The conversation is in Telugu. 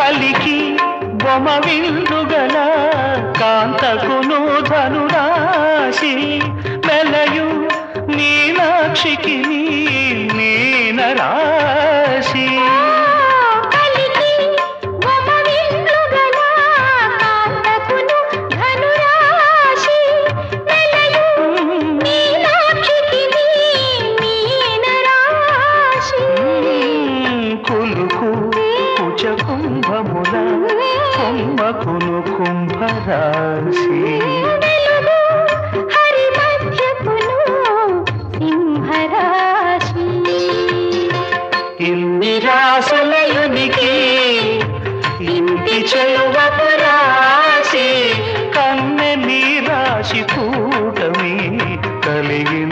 పలికి బొమ్మ విందుగల కాంతకును ధనురాశి మెలయు మీనాక్షికి మీనరాశి. కులుకు కుచ కుంభముల కుంభకును కుంభరాశి. ఇన్ని రాసులయునికి ఇంటి చెలువరాశి కన్నె నీ రాశి కూటమి కలిగిన